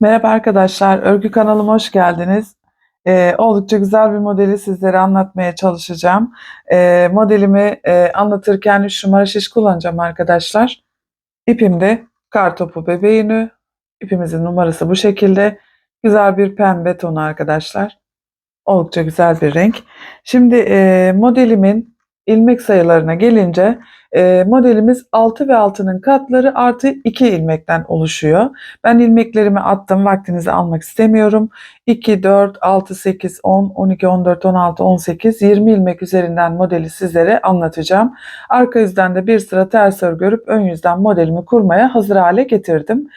Merhaba arkadaşlar, örgü kanalıma hoş geldiniz. Ee, oldukça güzel bir modeli sizlere anlatmaya çalışacağım. Ee, modelimi e, anlatırken 3 numara şiş kullanacağım arkadaşlar. İpim de kartopu bebeğini. İpimizin numarası bu şekilde. Güzel bir pembe tonu arkadaşlar. Oldukça güzel bir renk. Şimdi e, modelimin ilmek sayılarına gelince e, modelimiz 6 ve 6'nın katları artı 2 ilmekten oluşuyor. Ben ilmeklerimi attım. Vaktinizi almak istemiyorum. 2, 4, 6, 8, 10, 12, 14, 16, 18, 20 ilmek üzerinden modeli sizlere anlatacağım. Arka yüzden de bir sıra ters örgü örüp ön yüzden modelimi kurmaya hazır hale getirdim.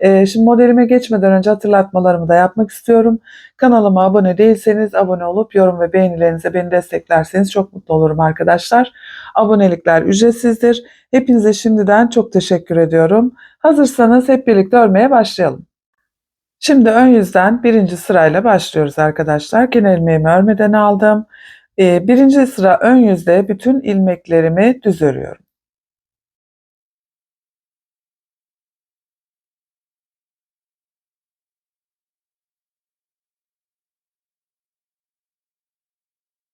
E, şimdi modelime geçmeden önce hatırlatmalarımı da yapmak istiyorum. Kanalıma abone değilseniz abone olup yorum ve beğenilerinize beni desteklerseniz çok mutlu olurum arkadaşlar. Abonelikler ücretsizdir. Hepinize şimdiden çok teşekkür ediyorum. Hazırsanız hep birlikte örmeye başlayalım. Şimdi ön yüzden birinci sırayla başlıyoruz arkadaşlar. Kenar ilmeğimi örmeden aldım. Ee, birinci sıra ön yüzde bütün ilmeklerimi düz örüyorum.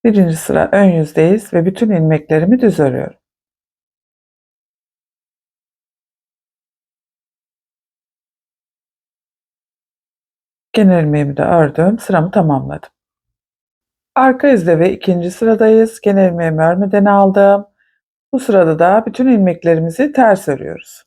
Birinci sıra ön yüzdeyiz ve bütün ilmeklerimi düz örüyorum. Kenar ilmeğimi de ördüm. Sıramı tamamladım. Arka yüzde ve ikinci sıradayız. Kenar ilmeğimi örmeden aldım. Bu sırada da bütün ilmeklerimizi ters örüyoruz.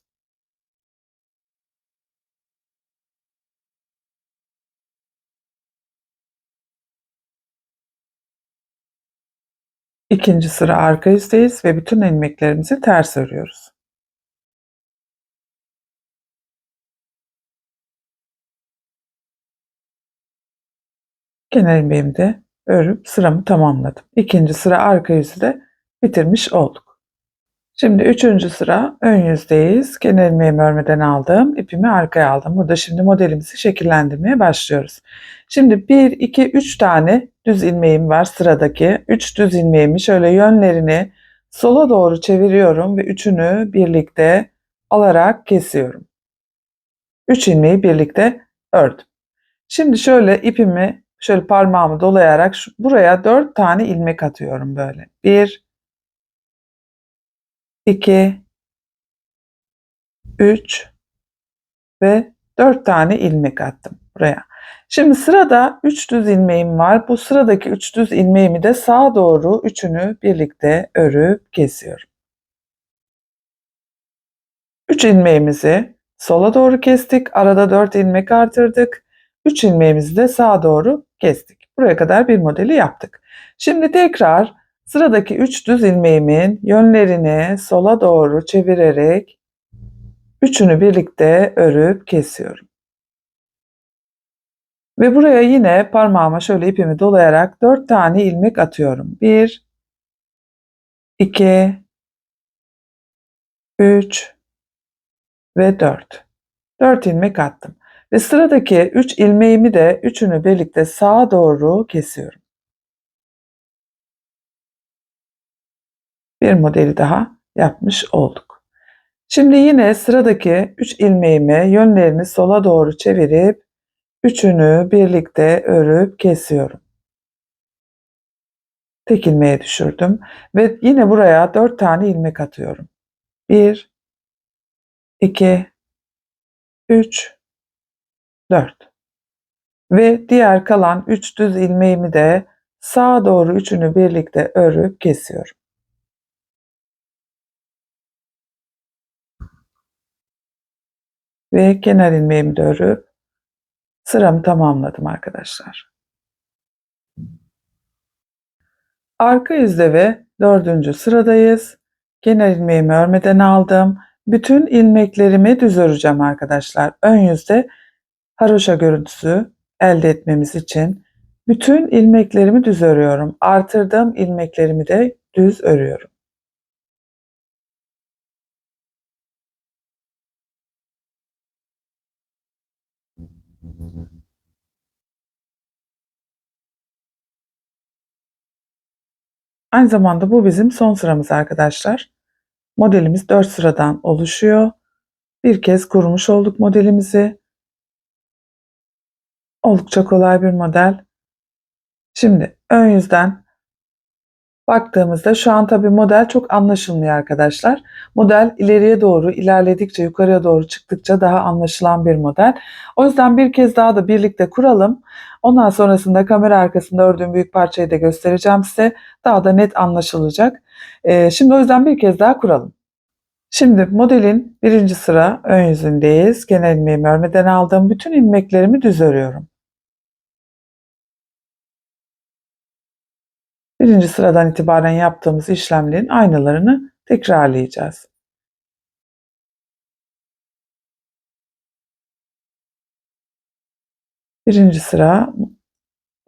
İkinci sıra arka yüzdeyiz ve bütün ilmeklerimizi ters örüyoruz. Kenar ilmeğimi de örüp sıramı tamamladım. İkinci sıra arka yüzü de bitirmiş olduk. Şimdi üçüncü sıra ön yüzdeyiz. Kenar ilmeğimi örmeden aldım. ipimi arkaya aldım. Burada şimdi modelimizi şekillendirmeye başlıyoruz. Şimdi 1, 2, 3 tane düz ilmeğim var sıradaki. 3 düz ilmeğimi şöyle yönlerini sola doğru çeviriyorum ve üçünü birlikte alarak kesiyorum. 3 ilmeği birlikte ördüm. Şimdi şöyle ipimi şöyle parmağımı dolayarak şu, buraya 4 tane ilmek atıyorum böyle. 1 2 3 ve 4 tane ilmek attım buraya. Şimdi sırada 3 düz ilmeğim var. Bu sıradaki 3 düz ilmeğimi de sağa doğru üçünü birlikte örüp kesiyorum. 3 ilmeğimizi sola doğru kestik. Arada 4 ilmek artırdık. 3 ilmeğimizi de sağa doğru kestik. Buraya kadar bir modeli yaptık. Şimdi tekrar sıradaki 3 düz ilmeğimin yönlerini sola doğru çevirerek üçünü birlikte örüp kesiyorum. Ve buraya yine parmağıma şöyle ipimi dolayarak 4 tane ilmek atıyorum. 1 2 3 ve 4. 4 ilmek attım. Ve sıradaki 3 ilmeğimi de üçünü birlikte sağa doğru kesiyorum. Bir modeli daha yapmış olduk. Şimdi yine sıradaki 3 ilmeğimi yönlerini sola doğru çevirip üçünü birlikte örüp kesiyorum. Tek ilmeğe düşürdüm ve yine buraya 4 tane ilmek atıyorum. 1 2 3 4 ve diğer kalan 3 düz ilmeğimi de sağa doğru üçünü birlikte örüp kesiyorum. Ve kenar ilmeğimi de örüp sıramı tamamladım arkadaşlar. Arka yüzde ve dördüncü sıradayız. Kenar ilmeğimi örmeden aldım. Bütün ilmeklerimi düz öreceğim arkadaşlar. Ön yüzde haroşa görüntüsü elde etmemiz için bütün ilmeklerimi düz örüyorum. Artırdığım ilmeklerimi de düz örüyorum. Aynı zamanda bu bizim son sıramız arkadaşlar. Modelimiz 4 sıradan oluşuyor. Bir kez kurmuş olduk modelimizi. Oldukça kolay bir model. Şimdi ön yüzden baktığımızda şu an tabii model çok anlaşılmıyor arkadaşlar. Model ileriye doğru ilerledikçe yukarıya doğru çıktıkça daha anlaşılan bir model. O yüzden bir kez daha da birlikte kuralım. Ondan sonrasında kamera arkasında ördüğüm büyük parçayı da göstereceğim size. Daha da net anlaşılacak. Ee, şimdi o yüzden bir kez daha kuralım. Şimdi modelin birinci sıra ön yüzündeyiz. Genel ilmeğimi örmeden aldığım bütün ilmeklerimi düz örüyorum. Birinci sıradan itibaren yaptığımız işlemlerin aynalarını tekrarlayacağız. Birinci sıra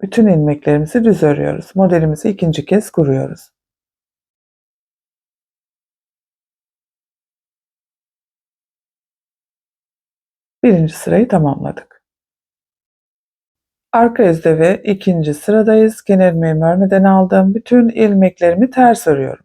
bütün ilmeklerimizi düz örüyoruz. Modelimizi ikinci kez kuruyoruz. Birinci sırayı tamamladık. Arka yüzde ve ikinci sıradayız. Genel ilmeğimi örmeden aldığım bütün ilmeklerimi ters örüyorum.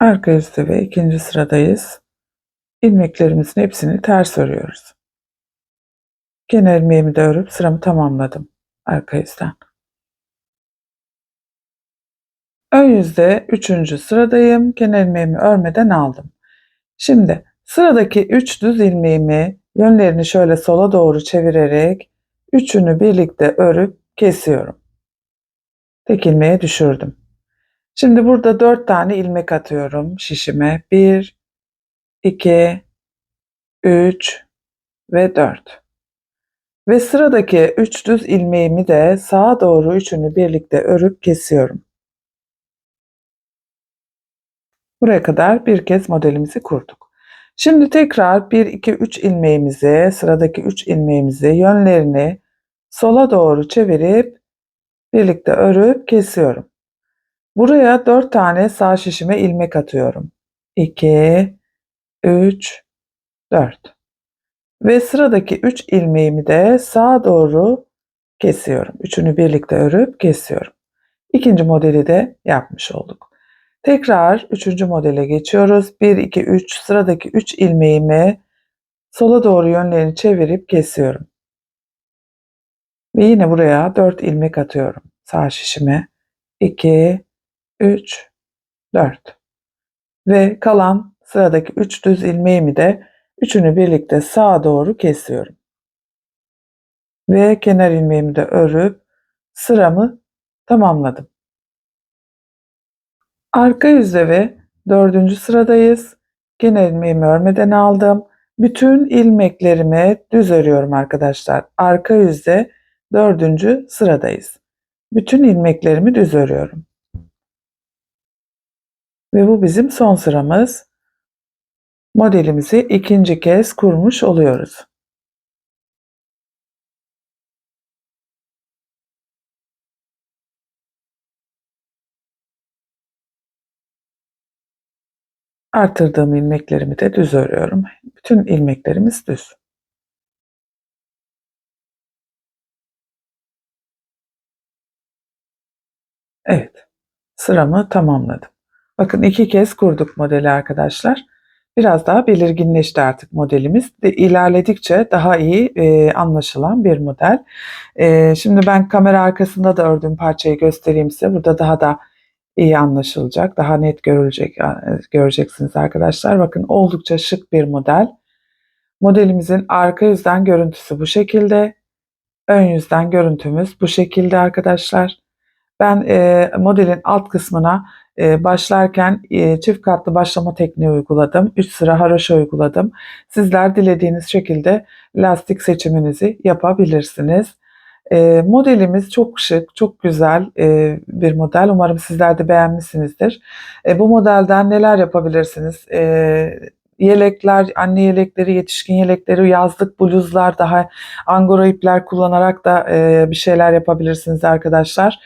Arka yüzde ve ikinci sıradayız. İlmeklerimizin hepsini ters örüyoruz. Genel ilmeğimi de örüp sıramı tamamladım arka yüzden. Ön yüzde üçüncü sıradayım. Genel ilmeğimi örmeden aldım. Şimdi sıradaki üç düz ilmeğimi yönlerini şöyle sola doğru çevirerek üçünü birlikte örüp kesiyorum. Tek ilmeğe düşürdüm. Şimdi burada dört tane ilmek atıyorum şişime. Bir, iki, üç ve dört. Ve sıradaki üç düz ilmeğimi de sağa doğru üçünü birlikte örüp kesiyorum. Buraya kadar bir kez modelimizi kurduk. Şimdi tekrar 1 2 3 ilmeğimizi, sıradaki 3 ilmeğimizi yönlerini sola doğru çevirip birlikte örüp kesiyorum. Buraya 4 tane sağ şişime ilmek atıyorum. 2 3 4 ve sıradaki 3 ilmeğimi de sağa doğru kesiyorum. Üçünü birlikte örüp kesiyorum. İkinci modeli de yapmış olduk. Tekrar üçüncü modele geçiyoruz. 1, 2, 3 sıradaki 3 ilmeğimi sola doğru yönlerini çevirip kesiyorum. Ve yine buraya 4 ilmek atıyorum. Sağ şişime 2, 3, 4. Ve kalan sıradaki 3 düz ilmeğimi de Üçünü birlikte sağa doğru kesiyorum. Ve kenar ilmeğimi de örüp sıramı tamamladım. Arka yüzde ve dördüncü sıradayız. Kenar ilmeğimi örmeden aldım. Bütün ilmeklerimi düz örüyorum arkadaşlar. Arka yüzde dördüncü sıradayız. Bütün ilmeklerimi düz örüyorum. Ve bu bizim son sıramız modelimizi ikinci kez kurmuş oluyoruz. Artırdığım ilmeklerimi de düz örüyorum. Bütün ilmeklerimiz düz. Evet. Sıramı tamamladım. Bakın iki kez kurduk modeli arkadaşlar biraz daha belirginleşti artık modelimiz. De, ilerledikçe daha iyi e, anlaşılan bir model. E, şimdi ben kamera arkasında da ördüğüm parçayı göstereyim size. Burada daha da iyi anlaşılacak, daha net görülecek göreceksiniz arkadaşlar. Bakın oldukça şık bir model. Modelimizin arka yüzden görüntüsü bu şekilde. Ön yüzden görüntümüz bu şekilde arkadaşlar. Ben e, modelin alt kısmına e, başlarken e, çift katlı başlama tekniği uyguladım. 3 sıra haroşa uyguladım. Sizler dilediğiniz şekilde lastik seçiminizi yapabilirsiniz. E, modelimiz çok şık, çok güzel e, bir model. Umarım sizler de beğenmişsinizdir. E, bu modelden neler yapabilirsiniz? E, yelekler, anne yelekleri, yetişkin yelekleri, yazlık bluzlar, daha angora ipler kullanarak da e, bir şeyler yapabilirsiniz arkadaşlar.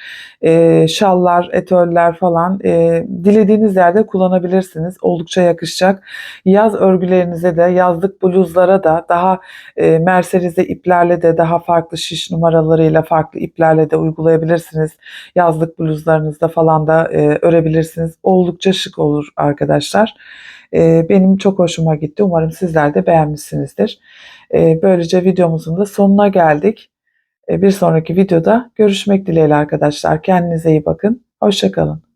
E, şallar, etöller falan e, dilediğiniz yerde kullanabilirsiniz. Oldukça yakışacak. Yaz örgülerinize de, yazlık bluzlara da daha e, merserize iplerle de daha farklı şiş numaralarıyla farklı iplerle de uygulayabilirsiniz. Yazlık bluzlarınızda falan da e, örebilirsiniz. Oldukça şık olur arkadaşlar. E, benim çok hoşuma gitti. Umarım sizler de beğenmişsinizdir. E, böylece videomuzun da sonuna geldik. E, bir sonraki videoda görüşmek dileğiyle arkadaşlar. Kendinize iyi bakın. Hoşçakalın.